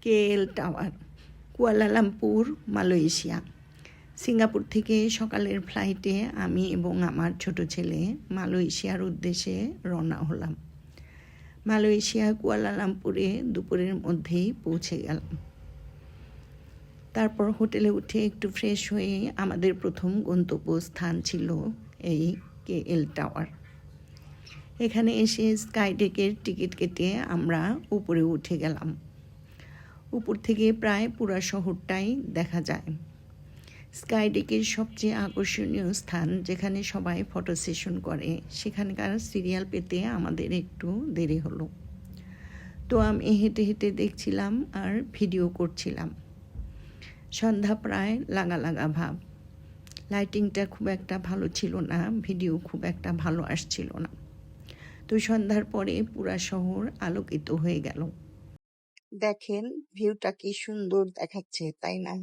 KL tower? Kuala Lumpur, Malaysia. Singapore থেকে সকালের ফ্লাইটে আমি এবং আমার ছোট ছেলে মালয়েশিয়ার উদ্দেশ্যে রওনা হলাম। মালয়েশিয়া কুয়ালালামপুরে দুপুরের মধ্যেই পৌঁছে গেলাম। তারপর হোটেলে উঠে একটু ফ্রেশ হয়ে আমাদের প্রথম গন্তব্যস্থান ছিল এই কে এল টাওয়ার। এখানে এসে স্কাইডেকের টিকিট কেটে আমরা উপরে উঠে গেলাম। উপর থেকে প্রায় পুরা শহরটাই দেখা যায়। স্কাইডেকের সবচেয়ে আকর্ষণীয় স্থান যেখানে সবাই ফটো সেশন করে, সেখানকার সিরিয়াল পেতে আমাদের একটু দেরি হলো। তো আমি হেঁটে হেঁটে দেখছিলাম আর ভিডিও করছিলাম। সন্ধ্যা প্রায় লাগা লাগা ভাব। লাইটিংটা খুব একটা ভালো ছিল না, ভিডিও খুব একটা ভালো আসছিল না। তো সন্ধ্যার পরে পুরা শহর আলোকিত হয়ে গেল। দেখেন ভিউটা কি সুন্দর দেখাচ্ছে, তাই না?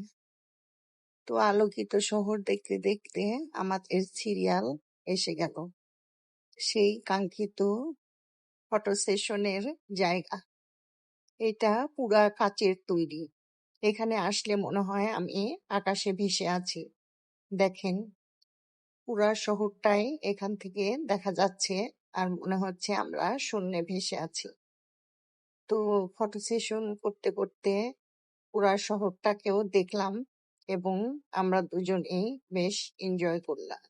তো আলোকিত শহর দেখতে দেখতে আমাদের সিরিয়াল এসে গেল। সেই কাঙ্ক্ষিত ফটো সেশনের জায়গা। এটা পুরা কাচের তৈরি। এখানে আসলে মনে হয় আমি আকাশে ভেসে আছি। দেখেন পুরা শহরটাই এখান থেকে দেখা যাচ্ছে আর মনে হচ্ছে আমরা শূন্যে ভেসে আছি। তো ফটো সেশন করতে করতে পুরা শহরটাকেও দেখলাম এবং আমরা দুজনেই বেশ এনজয় করলাম।